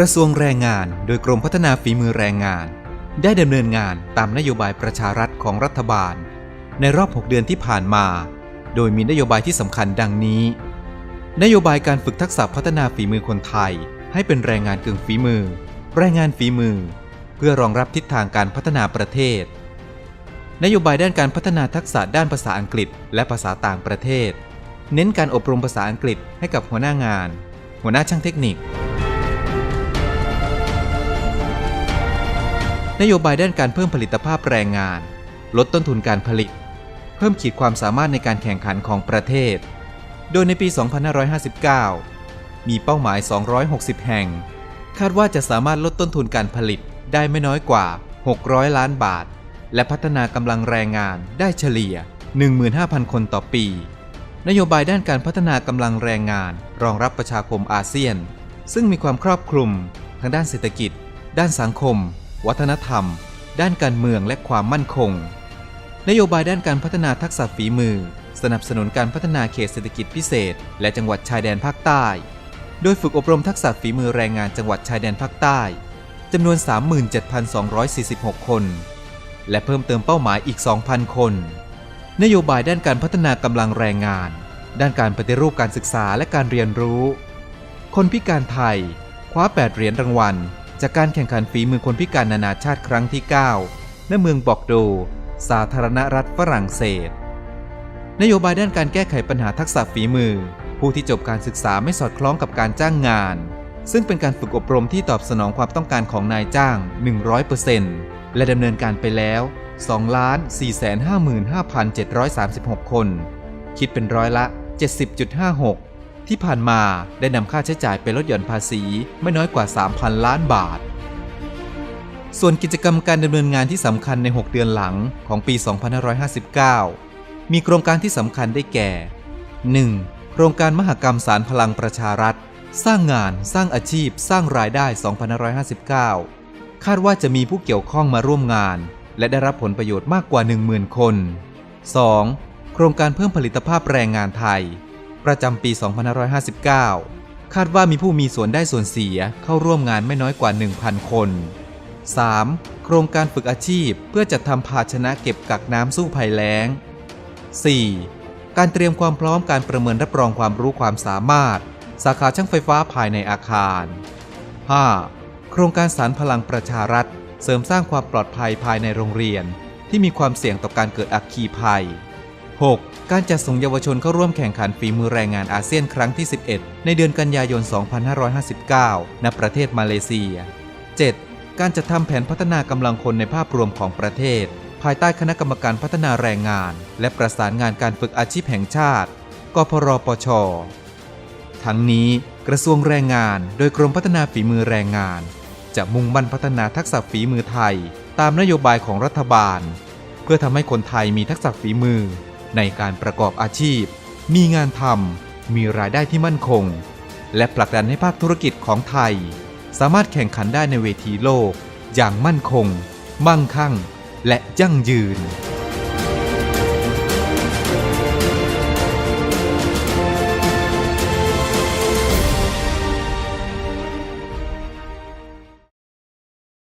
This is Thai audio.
กระทรวงแรงงานโดยกรมพัฒนาฝีมือแรงงาน ได้ดำเนินงานตามนโยบายประชารัฐของรัฐบาล ในรอบ 6 เดือนที่ผ่านมา โดยมีนโยบายที่สำคัญดังนี้ นโยบายการฝึกทักษะพัฒนาฝีมือคนไทย ให้เป็นแรงงานกึ่งฝีมือ แรงงานฝีมือ เพื่อรองรับทิศทางการพัฒนาประเทศ นโยบายด้านการพัฒนาทักษะด้านภาษาอังกฤษ และภาษาต่างประเทศ เน้นการอบรมภาษาอังกฤษให้กับหัวหน้างาน หัวหน้าช่างเทคนิค นโยบายด้านการเพิ่มผลิตภาพแรงงาน ลดต้นทุนการผลิต เพิ่มขีดความสามารถในการแข่งขันของประเทศ โดยในปี 2559 มีเป้าหมาย 260 แห่ง คาดว่าจะสามารถลดต้นทุนการผลิตได้ไม่น้อยกว่า 600 ล้านบาท และพัฒนากำลังแรงงานได้เฉลี่ย 15,000 คนต่อปี นโยบายด้านการพัฒนากำลังแรงงาน รองรับประชาคมอาเซียน ซึ่งมีความครอบคลุม ทั้งด้านเศรษฐกิจ ด้านสังคม วัฒนธรรม ด้านการเมืองและความมั่นคง นโยบายด้านการพัฒนาทักษะฝีมือ สนับสนุนการพัฒนาเขตเศรษฐกิจพิเศษ และจังหวัดชายแดนภาคใต้ โดยฝึกอบรมทักษะฝีมือแรงงานจังหวัดชายแดนภาคใต้จำนวน 37,246 คน และเพิ่มเติมเป้าหมายอีก 2,000 คน นโยบายด้านการพัฒนากำลังแรงงาน ด้านการปฏิรูปการศึกษาและการเรียนรู้ คนพิการไทย คว้า 8 เหรียญรางวัล จากการแข่งขันฝีมือคนพิการนานาชาติครั้งที่ 9 ณ เมืองบอกโด สาธารณรัฐฝรั่งเศส นโยบายด้านการแก้ไขปัญหาทักษะฝีมือ ผู้ที่จบการศึกษาไม่สอดคล้องกับการจ้างงาน ซึ่งเป็นการฝึกอบรมที่ตอบสนองความต้องการของนายจ้าง 100%และดำเนินการไปแล้ว 2,455,736 คน คิดเป็นร้อยละ 70.56 ที่ผ่านมาได้นำค่าใช้จ่ายไปลดหย่อนภาษีไม่น้อยกว่า 3,000 ล้านบาท ส่วนกิจกรรมการดำเนินงานที่สำคัญใน 6 เดือนหลังของปี 2559 มีโครงการที่สำคัญได้แก่ 1. โครงการมหกรรมสารพลังประชารัฐ สร้างงาน สร้างอาชีพ สร้างรายได้ 2559 คาดว่าจะมีผู้เกี่ยวข้องมาร่วมงาน และได้รับผลประโยชน์มากกว่า 10,000 คน 2. โครงการเพิ่มผลิตภาพแรงงานไทย ประจำปี 2559 คาดว่ามีผู้มีส่วนได้ส่วนเสียเข้าร่วมงานไม่น้อยกว่า 1,000 คน 3. โครงการฝึกอาชีพเพื่อจัดทำภาชนะเก็บกักน้ำสู้ภัยแล้ง 4. การเตรียมความพร้อมการประเมินรับรองความรู้ความสามารถ สาขาช่างไฟฟ้าภายในอาคาร 5. โครงการสารพลังประชารัฐ เสริมสร้างความปลอดภัยภายในโรงเรียน ที่มีความเสี่ยงต่อการเกิดอัคคีภัย 6. การจัดส่งเยาวชนเข้าร่วมแข่งขันฝีมือแรงงานอาเซียนครั้งที่ 11 ในเดือนกันยายน 2559 ณ ประเทศมาเลเซีย 7. การจัดทำแผนพัฒนากำลังคนในภาพรวมของประเทศ ภายใต้คณะกรรมการพัฒนาแรงงาน และประสานงานการฝึกอาชีพแห่งชาติ กพรปช ทั้งนี้กระทรวงแรงงานโดยกรมพัฒนาฝีมือแรงงาน จะมุ่งมั่นพัฒนาทักษะฝีมือไทย ตามนโยบายของรัฐบาล เพื่อทำให้คนไทยมีทักษะฝีมือ ในการประกอบอาชีพ มีงานทำมีรายได้ที่มั่นคง และผลักดันให้ภาคธุรกิจของไทย สามารถแข่งขันได้ในเวทีโลก อย่างมั่นคง มั่งคั่ง และยั่งยืน